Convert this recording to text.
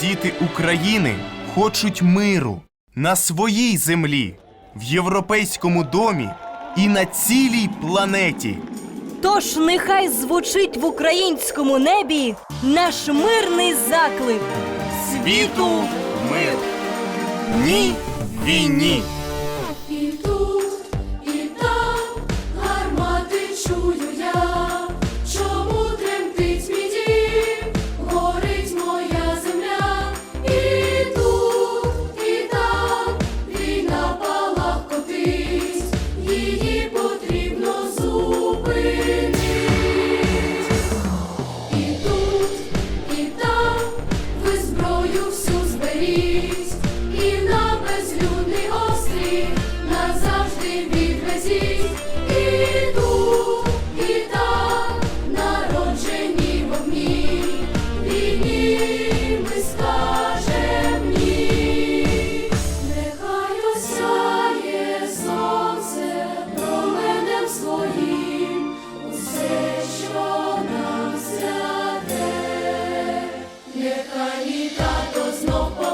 Діти України хочуть миру на своїй землі, в європейському домі і на цілій планеті. Тож нехай звучить в українському небі наш мирний заклик. Світу мир! Ні війні! Нехай мій тато знов